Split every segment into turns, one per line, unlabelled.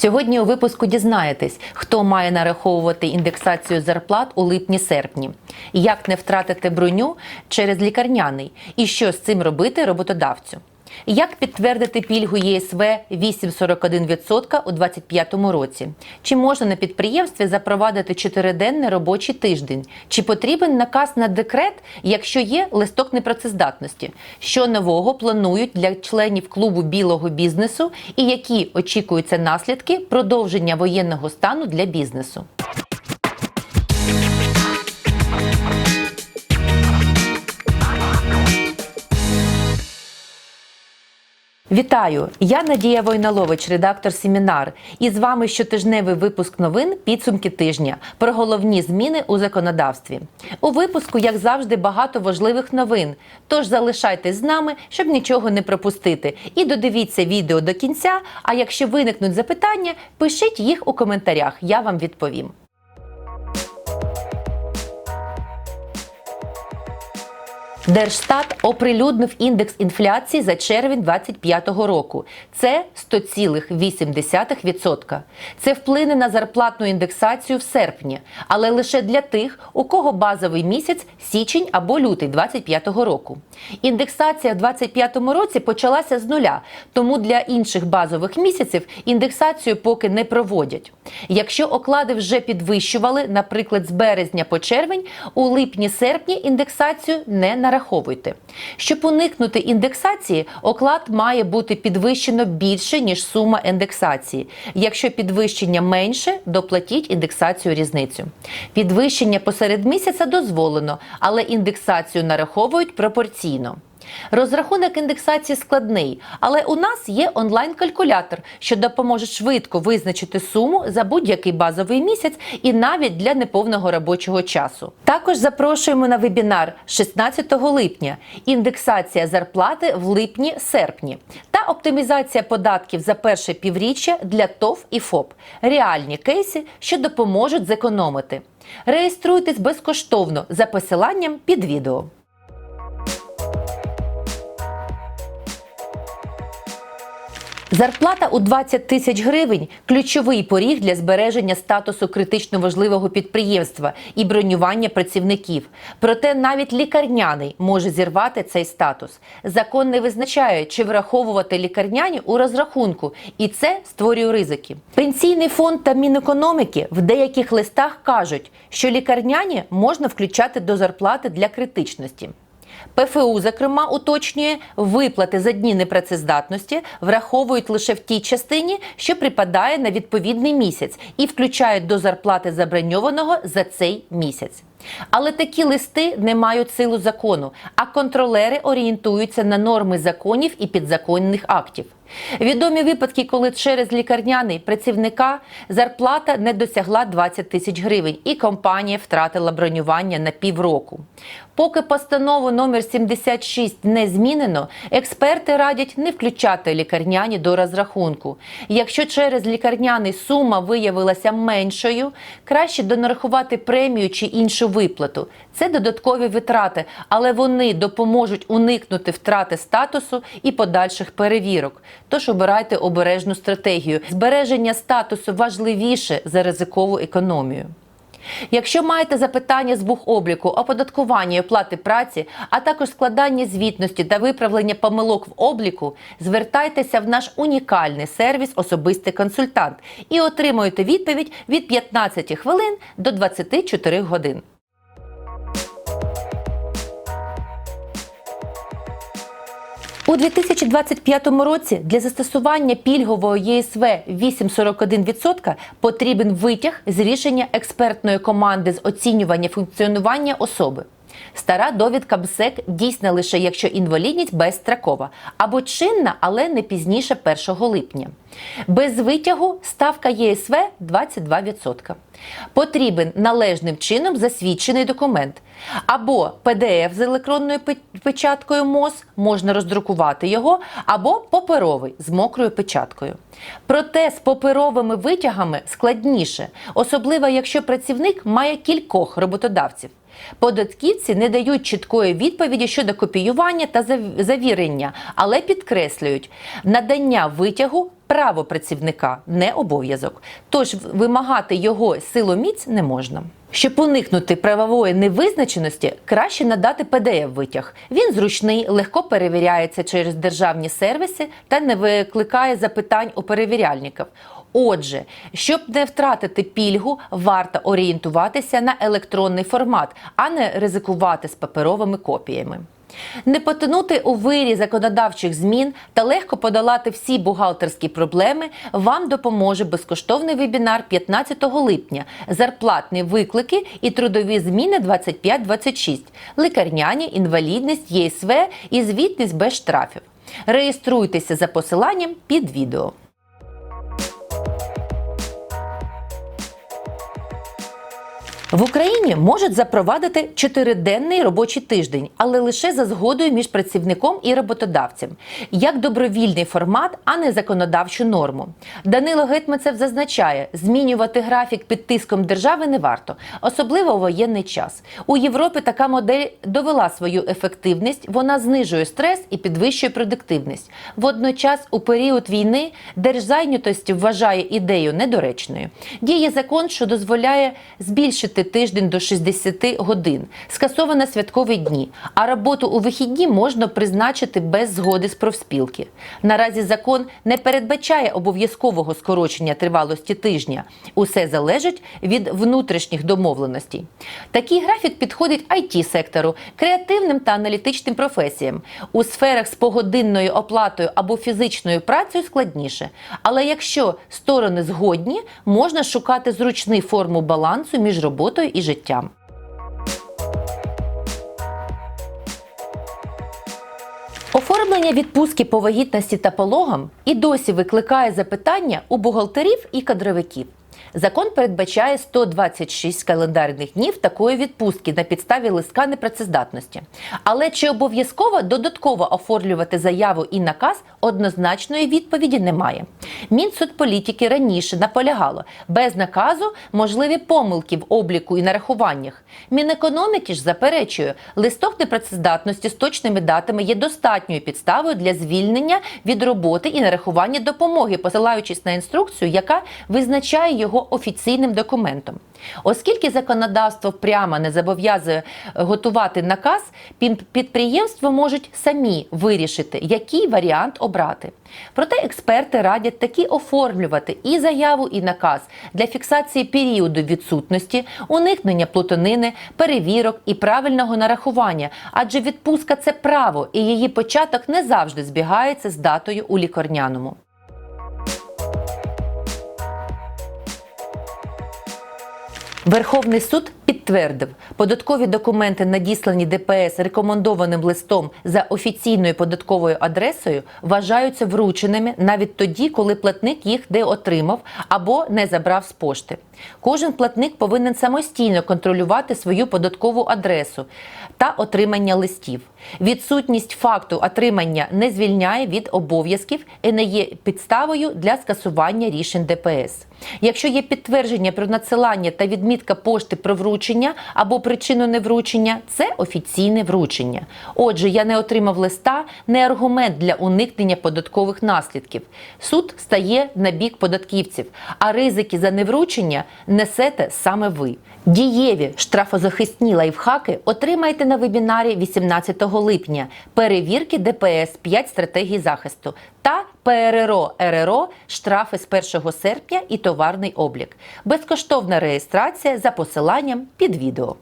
Сьогодні у випуску дізнаєтесь, хто має нараховувати індексацію зарплат у липні-серпні, як не втратити броню через лікарняний і що з цим робити роботодавцю. Як підтвердити пільгу ЄСВ 8,41% у 2025 році? Чи можна на підприємстві запровадити чотириденний робочий тиждень? Чи потрібен наказ на декрет, якщо є листок непрацездатності? Що нового планують для членів клубу білого бізнесу і які очікуються наслідки продовження воєнного стану для бізнесу? Вітаю! Я Надія Войналович, редактор семінар. І з вами щотижневий випуск новин підсумки тижня про головні зміни у законодавстві. У випуску, як завжди, багато важливих новин. Тож залишайтесь з нами, щоб нічого не пропустити. І додивіться відео до кінця. А якщо виникнуть запитання, пишіть їх у коментарях. Я вам відповім. Держстат оприлюднив індекс інфляції за червень 2025 року. Це 100,8%. Це вплине на зарплатну індексацію в серпні, але лише для тих, у кого базовий місяць січень або лютий 2025 року. Індексація в 2025 році почалася з нуля, тому для інших базових місяців індексацію поки не проводять. Якщо оклади вже підвищували, наприклад, з березня по червень, у липні-серпні індексацію не нараховуйте. Щоб уникнути індексації, оклад має бути підвищено більше, ніж сума індексації. Якщо підвищення менше, доплатіть індексацію різницю. Підвищення посеред місяця дозволено, але індексацію нараховують пропорційно. Розрахунок індексації складний, але у нас є онлайн-калькулятор, що допоможе швидко визначити суму за будь-який базовий місяць і навіть для неповного робочого часу. Також запрошуємо на вебінар 16 липня. Індексація зарплати в липні-серпні та оптимізація податків за перше півріччя для ТОВ і ФОП. Реальні кейси, що допоможуть зекономити. Реєструйтесь безкоштовно за посиланням під відео. Зарплата у 20 тисяч гривень ключовий поріг для збереження статусу критично важливого підприємства і бронювання працівників. Проте навіть лікарняний може зірвати цей статус. Закон не визначає, чи враховувати лікарняні у розрахунку, і це створює ризики. Пенсійний фонд та Мінекономіки в деяких листах кажуть, що лікарняні можна включати до зарплати для критичності. ПФУ, зокрема, уточнює, виплати за дні непрацездатності враховують лише в тій частині, що припадає на відповідний місяць, і включають до зарплати заброньованого за цей місяць. Але такі листи не мають силу закону, а контролери орієнтуються на норми законів і підзаконних актів. Відомі випадки, коли через лікарняний працівника зарплата не досягла 20 тисяч гривень, і компанія втратила бронювання на півроку. Поки постанову номер 76 не змінено, експерти радять не включати лікарняні до розрахунку. Якщо через лікарняний сума виявилася меншою, краще донарахувати премію чи іншу виплату. Це додаткові витрати, але вони допоможуть уникнути втрати статусу і подальших перевірок. Тож обирайте обережну стратегію. Збереження статусу важливіше за ризикову економію. Якщо маєте запитання з бухобліку, оподаткування і оплати праці, а також складання звітності та виправлення помилок в обліку, звертайтеся в наш унікальний сервіс Особистий консультант і отримуєте відповідь від 15 хвилин до 24 годин. У 2025 році для застосування пільгового ЄСВ 8,41% потрібен витяг з рішення експертної команди з оцінювання функціонування особи. Стара довідка МСЕК дійсна лише якщо інвалідність безстрокова або чинна, але не пізніше 1 липня. Без витягу ставка ЄСВ 22%. Потрібен належним чином засвідчений документ. Або PDF з електронною печаткою МОЗ, можна роздрукувати його, або паперовий з мокрою печаткою. Проте з паперовими витягами складніше, особливо якщо працівник має кількох роботодавців. Податківці не дають чіткої відповіді щодо копіювання та зав- завірення, але підкреслюють, надання витягу право працівника, не обов'язок. Тож вимагати його силоміць не можна. Щоб уникнути правової невизначеності, краще надати PDF-витяг. Він зручний, легко перевіряється через державні сервіси та не викликає запитань у перевіряльників. Отже, щоб не втратити пільгу, варто орієнтуватися на електронний формат, а не ризикувати з паперовими копіями. Не потонути у вирі законодавчих змін та легко подолати всі бухгалтерські проблеми вам допоможе безкоштовний вебінар 15 липня зарплатні виклики і трудові зміни 25-26, лікарняні, інвалідність, ЄСВ і звітність без штрафів. Реєструйтеся за посиланням під відео. В Україні можуть запровадити чотириденний робочий тиждень, але лише за згодою між працівником і роботодавцем, як добровільний формат, а не законодавчу норму. Данило Гетманцев зазначає, змінювати графік під тиском держави не варто, особливо у воєнний час. У Європі така модель довела свою ефективність, вона знижує стрес і підвищує продуктивність. Водночас, у період війни держзайнятості вважає ідею недоречною. Діє закон, що дозволяє збільшити тиждень до 60 годин, скасовано святкові дні, а роботу у вихідні можна призначити без згоди з профспілки. Наразі закон не передбачає обов'язкового скорочення тривалості тижня. Усе залежить від внутрішніх домовленостей. Такий графік підходить it сектору, креативним та аналітичним професіям. У сферах з погодинною оплатою або фізичною працею складніше. Але якщо сторони згодні, можна шукати зручний форму балансу між роботою і життям. Оформлення відпустки по вагітності та пологам і досі викликає запитання у бухгалтерів і кадровиків. Закон передбачає 126 календарних днів такої відпустки на підставі листка непрацездатності. Але чи обов'язково додатково оформлювати заяву і наказ однозначної відповіді немає. Мінсоцполітики раніше наполягало, без наказу можливі помилки в обліку і нарахуваннях. Мінекономіки ж заперечує, листок непрацездатності з точними датами є достатньою підставою для звільнення від роботи і нарахування допомоги, посилаючись на інструкцію, яка визначає його офіційним документом. Оскільки законодавство прямо не зобов'язує готувати наказ, підприємства можуть самі вирішити, який варіант обрати. Проте експерти радять таки оформлювати і заяву, і наказ для фіксації періоду відсутності, уникнення плутанини, перевірок і правильного нарахування, адже відпустка це право, і її початок не завжди збігається з датою у лікарняному. Верховний суд підтвердив, податкові документи, надіслані ДПС рекомендованим листом за офіційною податковою адресою, вважаються врученими навіть тоді, коли платник їх не отримав або не забрав з пошти. Кожен платник повинен самостійно контролювати свою податкову адресу та отримання листів. Відсутність факту отримання не звільняє від обов'язків і не є підставою для скасування рішень ДПС. Якщо є підтвердження про надсилання та відмітка пошти про вручення або причину невручення, це офіційне вручення. Отже, я не отримав листа не аргумент для уникнення податкових наслідків. Суд стає на бік податківців, а ризики за невручення несете саме ви. Дієві штрафозахисні лайфхаки отримайте на вебінарі 18 липня. Перевірки ДПС 5 стратегій захисту та ПРРО РРО штрафи з 1 серпня і товарний облік. Безкоштовна реєстрація за посиланням під відео.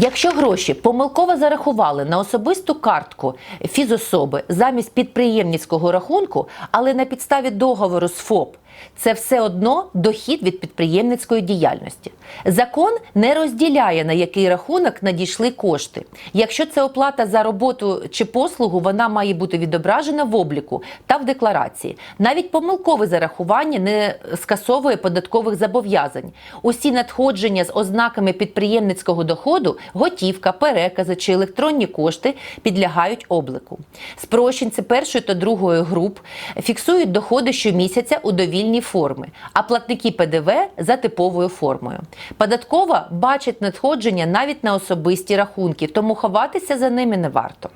Якщо гроші помилково зарахували на особисту картку фізособи замість підприємницького рахунку, але на підставі договору з ФОП, це все одно дохід від підприємницької діяльності. Закон не розділяє на який рахунок надійшли кошти. Якщо це оплата за роботу чи послугу, вона має бути відображена в обліку та в декларації. Навіть помилкове зарахування не скасовує податкових зобов'язань. Усі надходження з ознаками підприємницького доходу, готівка, перекази чи електронні кошти підлягають обліку. Спрощенці першої та другої груп фіксують доходи щомісяця у довільній форми, а платники ПДВ за типовою формою. Податкова бачить надходження навіть на особисті рахунки, тому ховатися за ними не варто.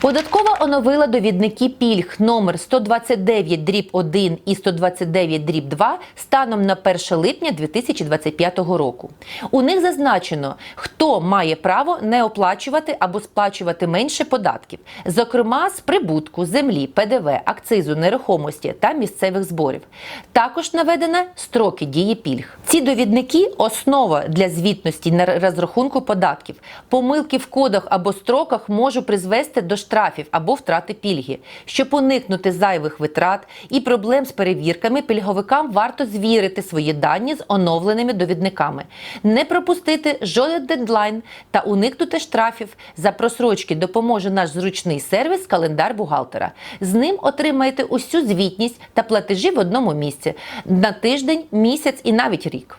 Податкова оновила довідники пільг номер 129 дріб 1 і 129 дріб 2 станом на 1 липня 2025 року. У них зазначено, хто має право не оплачувати або сплачувати менше податків, зокрема з прибутку, землі, ПДВ, акцизу, нерухомості та місцевих зборів. Також наведено строки дії пільг. Ці довідники основа для звітності на розрахунку податків. Помилки в кодах або строках можуть призвести до штрафів або втрати пільги. Щоб уникнути зайвих витрат і проблем з перевірками, пільговикам варто звірити свої дані з оновленими довідниками, не пропустити жоден дедлайн та уникнути штрафів. За просрочки допоможе наш зручний сервіс календар бухгалтера. З ним отримаєте усю звітність та платежі в одному місці на тиждень, місяць і навіть рік.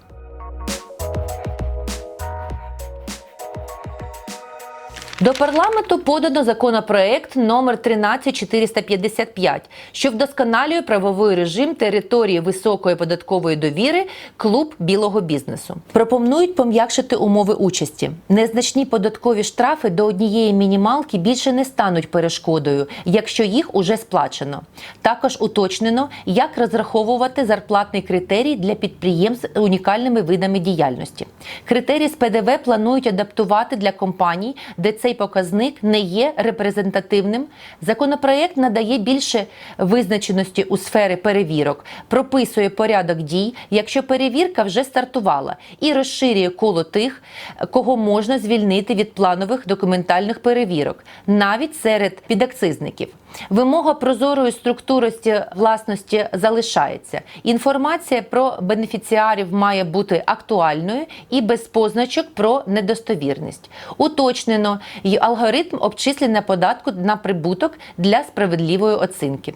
До парламенту подано законопроект номер 13455, що вдосконалює правовий режим території високої податкової довіри клуб білого бізнесу. Пропонують пом'якшити умови участі. Незначні податкові штрафи до однієї мінімалки більше не стануть перешкодою, якщо їх уже сплачено. Також уточнено, як розраховувати зарплатний критерій для підприємств з унікальними видами діяльності. Критерії з ПДВ планують адаптувати для компаній, де цей показник не є репрезентативним. Законопроект надає більше визначеності у сфері перевірок, прописує порядок дій, якщо перевірка вже стартувала, і розширює коло тих, кого можна звільнити від планових документальних перевірок, навіть серед підакцизників. Вимога прозорої структурості власності залишається. Інформація про бенефіціарів має бути актуальною і без позначок про недостовірність. Уточнено й алгоритм обчислення податку на прибуток для справедливої оцінки.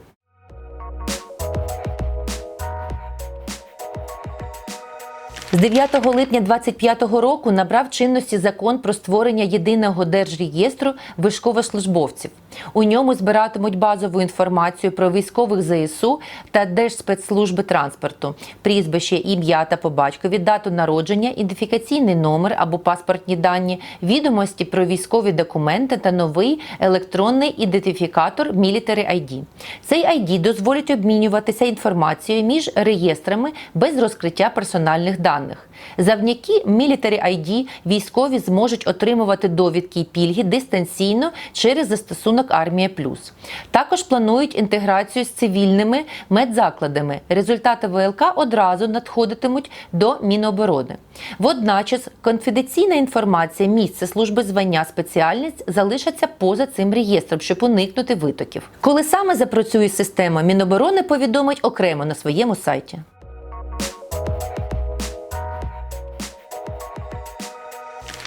З 9 липня 2025 року набрав чинності закон про створення єдиного держреєстру військовослужбовців. У ньому збиратимуть базову інформацію про військових ЗСУ та Держспецслужби транспорту, прізвище, ім'я та по батькові, дату народження, ідентифікаційний номер або паспортні дані, відомості про військові документи та новий електронний ідентифікатор Military ID. Цей ID дозволить обмінюватися інформацією між реєстрами без розкриття персональних даних. Завдяки Military ID військові зможуть отримувати довідки і пільги дистанційно через застосунок Армія Плюс. Також планують інтеграцію з цивільними медзакладами. Результати ВЛК одразу надходитимуть до Міноборони. Водночас конфіденційна інформація місце служби звання спеціальність залишаться поза цим реєстром, щоб уникнути витоків. Коли саме запрацює система, Міноборони повідомить окремо на своєму сайті.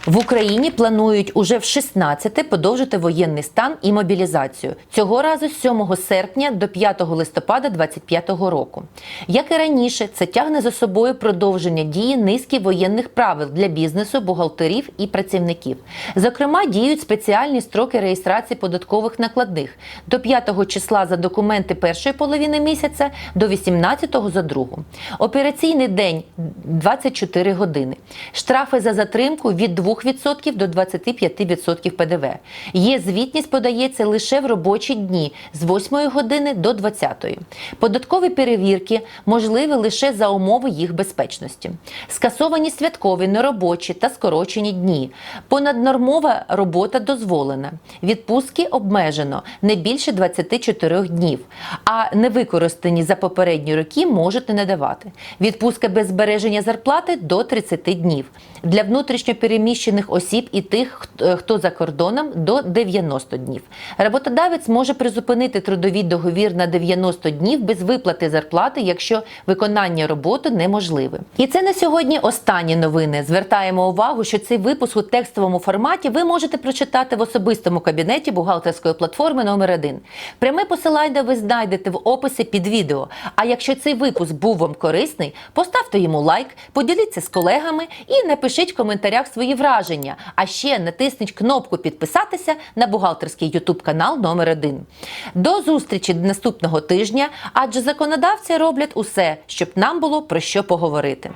В Україні планують уже в 16-те подовжити воєнний стан і мобілізацію. Цього разу з 7 серпня до 5 листопада 2025 року. Як і раніше, це тягне за собою продовження дії низки воєнних правил для бізнесу, бухгалтерів і працівників. Зокрема, діють спеціальні строки реєстрації податкових накладних до 5 числа за документи першої половини місяця, до 18-го за другу. Операційний день 24 години. Штрафи за затримку від 2 2% до 25% ПДВ. Є звітність подається лише в робочі дні з 8 години до 20. Податкові перевірки можливі лише за умови їх безпечності. Скасовані святкові, неробочі та скорочені дні. Понаднормова робота дозволена. Відпустки обмежено не більше 24 днів, а невикористані за попередні роки можете не давати. Відпустка без збереження зарплати до 30 днів. Для внутрішньопереміщених осіб і тих, хто за кордоном до 90 днів. Роботодавець може призупинити трудовий договір на 90 днів без виплати зарплати, якщо виконання роботи неможливе. І це на сьогодні останні новини. Звертаємо увагу, що цей випуск у текстовому форматі ви можете прочитати в особистому кабінеті бухгалтерської платформи номер 1 Пряме посилання ви знайдете в описі під відео. А якщо цей випуск був вам корисний, поставте йому лайк, поділіться з колегами і напишіть в коментарях свої враження враження. А ще натисніть кнопку підписатися на бухгалтерський ютуб канал номер 1 До зустрічі наступного тижня, адже законодавці роблять усе, щоб нам було про що поговорити.